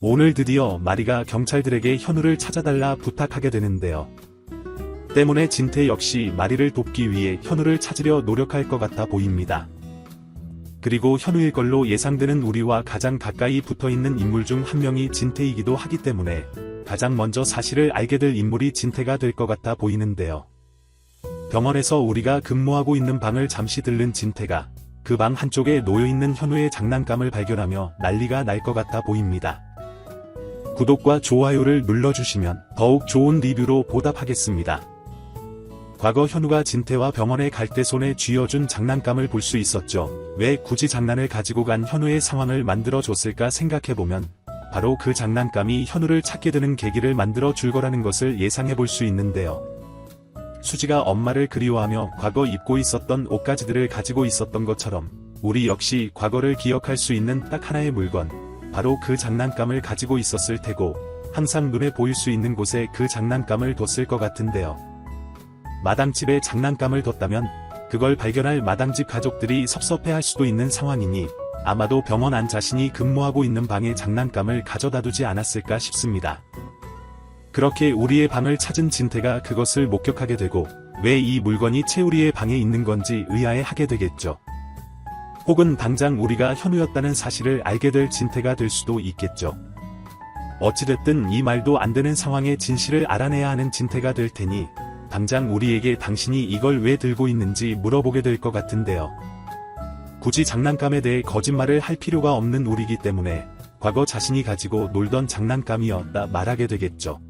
오늘 드디어 마리가 경찰들에게 현우를 찾아달라 부탁하게 되는데요. 때문에 진태 역시 마리를 돕기 위해 현우를 찾으려 노력할 것 같아 보입니다. 그리고 현우일 걸로 예상되는 우리와 가장 가까이 붙어 있는 인물 중 한 명이 진태이기도 하기 때문에 가장 먼저 사실을 알게 될 인물이 진태가 될 것 같아 보이는데요. 병원에서 우리가 근무하고 있는 방을 잠시 들른 진태가 그 방 한쪽에 놓여있는 현우의 장난감을 발견하며 난리가 날 것 같아 보입니다. 구독과 좋아요를 눌러주시면 더욱 좋은 리뷰로 보답하겠습니다. 과거 현우가 진태와 병원에 갈 때 손에 쥐어준 장난감을 볼 수 있었죠. 왜 굳이 장난을 가지고 간 현우의 상황을 만들어 줬을까 생각해보면 바로 그 장난감이 현우를 찾게 되는 계기를 만들어 줄 거라는 것을 예상해 볼 수 있는데요. 수지가 엄마를 그리워하며 과거 입고 있었던 옷가지들을 가지고 있었던 것처럼 우리 역시 과거를 기억할 수 있는 딱 하나의 물건, 바로 그 장난감을 가지고 있었을 테고 항상 눈에 보일 수 있는 곳에 그 장난감을 뒀을 것 같은데요. 마당집에 장난감을 뒀다면 그걸 발견할 마당집 가족들이 섭섭해할 수도 있는 상황이니 아마도 병원 안 자신이 근무하고 있는 방에 장난감을 가져다 두지 않았을까 싶습니다. 그렇게 우리의 방을 찾은 진태가 그것을 목격하게 되고 왜 이 물건이 채우리의 방에 있는 건지 의아해 하게 되겠죠. 혹은 당장 우리가 현우였다는 사실을 알게 될 진태가 될 수도 있겠죠. 어찌됐든 이 말도 안 되는 상황의 진실을 알아내야 하는 진태가 될 테니 당장 우리에게 당신이 이걸 왜 들고 있는지 물어보게 될 것 같은데요. 굳이 장난감에 대해 거짓말을 할 필요가 없는 우리기 때문에 과거 자신이 가지고 놀던 장난감이었다 말하게 되겠죠.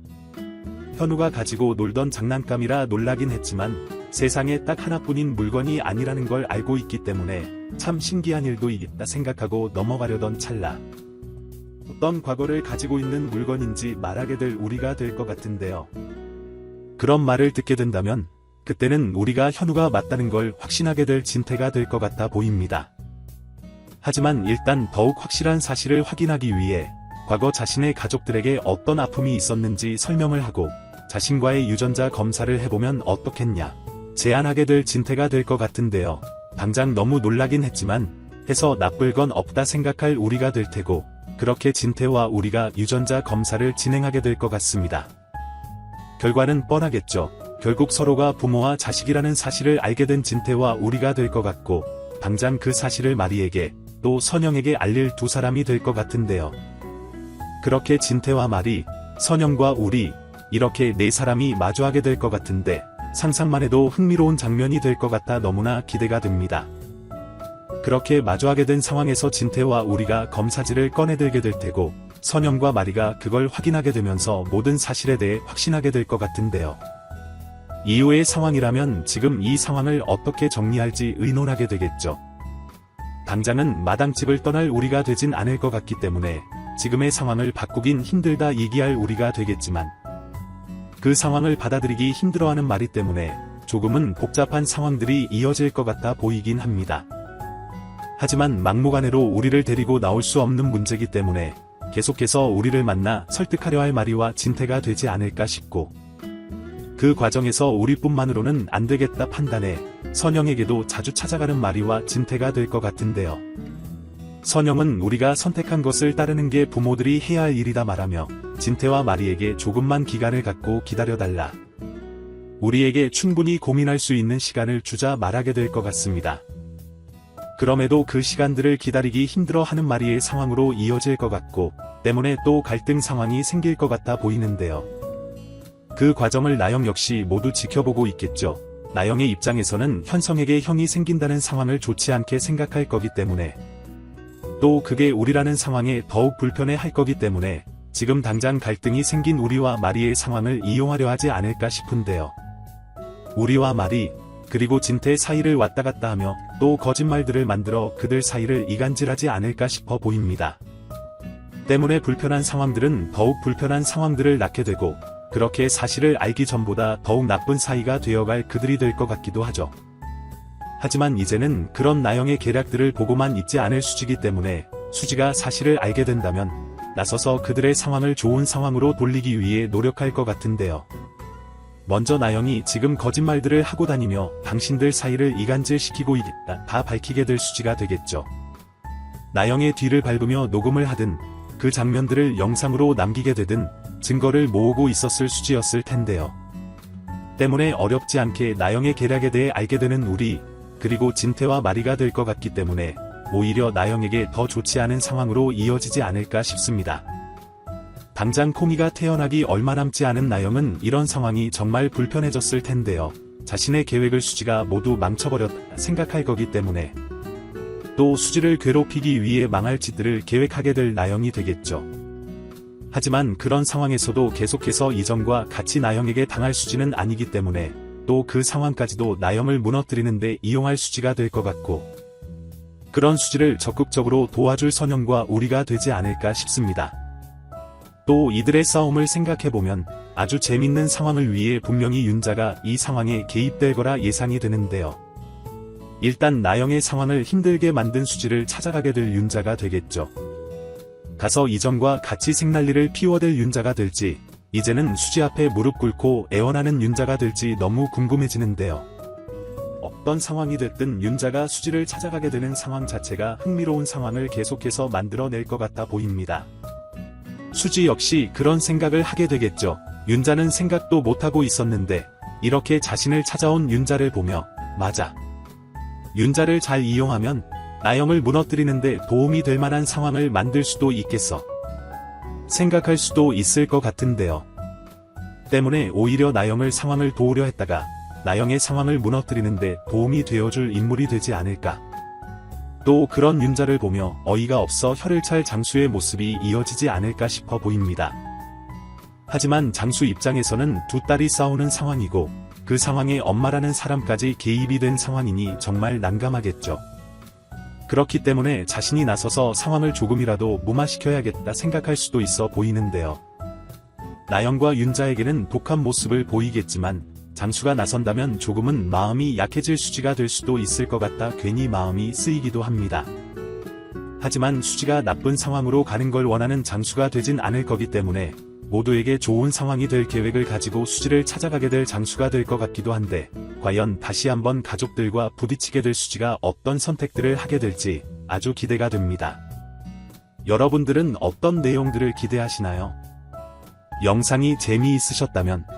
현우가 가지고 놀던 장난감이라 놀라긴 했지만 세상에 딱 하나뿐인 물건이 아니라는 걸 알고 있기 때문에 참 신기한 일도 있다 생각하고 넘어가려던 찰나. 어떤 과거를 가지고 있는 물건인지 말하게 될 우리가 될 것 같은데요. 그런 말을 듣게 된다면 그때는 우리가 현우가 맞다는 걸 확신하게 될 진태가 될 것 같아 보입니다. 하지만 일단 더욱 확실한 사실을 확인하기 위해 과거 자신의 가족들에게 어떤 아픔이 있었는지 설명을 하고 자신과의 유전자 검사를 해보면 어떻겠냐 제안하게 될 진태가 될 것 같은데요. 당장 너무 놀라긴 했지만 해서 나쁠 건 없다 생각할 우리가 될 테고 그렇게 진태와 우리가 유전자 검사를 진행하게 될 것 같습니다. 결과는 뻔하겠죠. 결국 서로가 부모와 자식이라는 사실을 알게 된 진태와 우리가 될 것 같고, 당장 그 사실을 마리에게, 또 선영에게 알릴 두 사람이 될 것 같은데요. 그렇게 진태와 마리, 선영과 우리, 이렇게 네 사람이 마주하게 될 것 같은데, 상상만 해도 흥미로운 장면이 될 것 같아 너무나 기대가 됩니다. 그렇게 마주하게 된 상황에서 진태와 우리가 검사지를 꺼내들게 될 테고, 선영과 마리가 그걸 확인하게 되면서 모든 사실에 대해 확신하게 될 것 같은데요. 이후의 상황이라면 지금 이 상황을 어떻게 정리할지 의논하게 되겠죠. 당장은 마당집을 떠날 우리가 되진 않을 것 같기 때문에 지금의 상황을 바꾸긴 힘들다 얘기할 우리가 되겠지만 그 상황을 받아들이기 힘들어하는 말이 때문에 조금은 복잡한 상황들이 이어질 것 같아 보이긴 합니다. 하지만 막무가내로 우리를 데리고 나올 수 없는 문제기 때문에 계속해서 우리를 만나 설득하려 할 마리와 진태가 되지 않을까 싶고 그 과정에서 우리뿐만으로는 안 되겠다 판단해 선영에게도 자주 찾아가는 마리와 진태가 될 것 같은데요. 선영은 우리가 선택한 것을 따르는 게 부모들이 해야 할 일이다 말하며 진태와 마리에게 조금만 기간을 갖고 기다려달라. 우리에게 충분히 고민할 수 있는 시간을 주자 말하게 될 것 같습니다. 그럼에도 그 시간들을 기다리기 힘들어 하는 마리의 상황으로 이어질 것 같고, 때문에 또 갈등 상황이 생길 것 같아 보이는데요. 그 과정을 나영 역시 모두 지켜보고 있겠죠. 나영의 입장에서는 현성에게 형이 생긴다는 상황을 좋지 않게 생각할 거기 때문에, 또 그게 우리라는 상황에 더욱 불편해 할 거기 때문에, 지금 당장 갈등이 생긴 우리와 마리의 상황을 이용하려 하지 않을까 싶은데요. 우리와 마리, 그리고 진태 사이를 왔다 갔다 하며 또 거짓말들을 만들어 그들 사이를 이간질하지 않을까 싶어 보입니다. 때문에 불편한 상황들은 더욱 불편한 상황들을 낳게 되고 그렇게 사실을 알기 전보다 더욱 나쁜 사이가 되어갈 그들이 될 것 같기도 하죠. 하지만 이제는 그런 나영의 계략들을 보고만 있지 않을 수지기 때문에 수지가 사실을 알게 된다면 나서서 그들의 상황을 좋은 상황으로 돌리기 위해 노력할 것 같은데요. 먼저 나영이 지금 거짓말들을 하고 다니며 당신들 사이를 이간질시키고 있다 다 밝히게 될 수지가 되겠죠. 나영의 뒤를 밟으며 녹음을 하든 그 장면들을 영상으로 남기게 되든 증거를 모으고 있었을 수지였을 텐데요. 때문에 어렵지 않게 나영의 계략에 대해 알게 되는 우리, 그리고 진태와 마리가 될 것 같기 때문에 오히려 나영에게 더 좋지 않은 상황으로 이어지지 않을까 싶습니다. 당장 콩이가 태어나기 얼마 남지 않은 나영은 이런 상황이 정말 불편해졌을 텐데요. 자신의 계획을 수지가 모두 망쳐버렸다 생각할 거기 때문에 또 수지를 괴롭히기 위해 망할 짓들을 계획하게 될 나영이 되겠죠. 하지만 그런 상황에서도 계속해서 이전과 같이 나영에게 당할 수지는 아니기 때문에 또 그 상황까지도 나영을 무너뜨리는데 이용할 수지가 될 것 같고 그런 수지를 적극적으로 도와줄 선영과 우리가 되지 않을까 싶습니다. 또 이들의 싸움을 생각해보면 아주 재밌는 상황을 위해 분명히 윤자가 이 상황에 개입될 거라 예상이 되는데요. 일단 나영의 상황을 힘들게 만든 수지를 찾아가게 될 윤자가 되겠죠. 가서 이전과 같이 생난리를 피워댈 윤자가 될지, 이제는 수지 앞에 무릎 꿇고 애원하는 윤자가 될지 너무 궁금해지는데요. 어떤 상황이 됐든 윤자가 수지를 찾아가게 되는 상황 자체가 흥미로운 상황을 계속해서 만들어낼 것 같아 보입니다. 수지 역시 그런 생각을 하게 되겠죠. 윤자는 생각도 못하고 있었는데, 이렇게 자신을 찾아온 윤자를 보며, 맞아. 윤자를 잘 이용하면 나영을 무너뜨리는데 도움이 될 만한 상황을 만들 수도 있겠어. 생각할 수도 있을 것 같은데요. 때문에 오히려 나영을 상황을 도우려 했다가 나영의 상황을 무너뜨리는데 도움이 되어줄 인물이 되지 않을까. 또 그런 윤자를 보며 어이가 없어 혀를 찰 장수의 모습이 이어지지 않을까 싶어 보입니다. 하지만 장수 입장에서는 두 딸이 싸우는 상황이고 그 상황에 엄마라는 사람까지 개입이 된 상황이니 정말 난감하겠죠. 그렇기 때문에 자신이 나서서 상황을 조금이라도 무마시켜야겠다 생각할 수도 있어 보이는데요. 나영과 윤자에게는 독한 모습을 보이겠지만 장수가 나선다면 조금은 마음이 약해질 수지가 될 수도 있을 것 같다 괜히 마음이 쓰이기도 합니다. 하지만 수지가 나쁜 상황으로 가는 걸 원하는 장수가 되진 않을 거기 때문에 모두에게 좋은 상황이 될 계획을 가지고 수지를 찾아가게 될 장수가 될 것 같기도 한데 과연 다시 한번 가족들과 부딪히게 될 수지가 어떤 선택들을 하게 될지 아주 기대가 됩니다. 여러분들은 어떤 내용들을 기대하시나요? 영상이 재미있으셨다면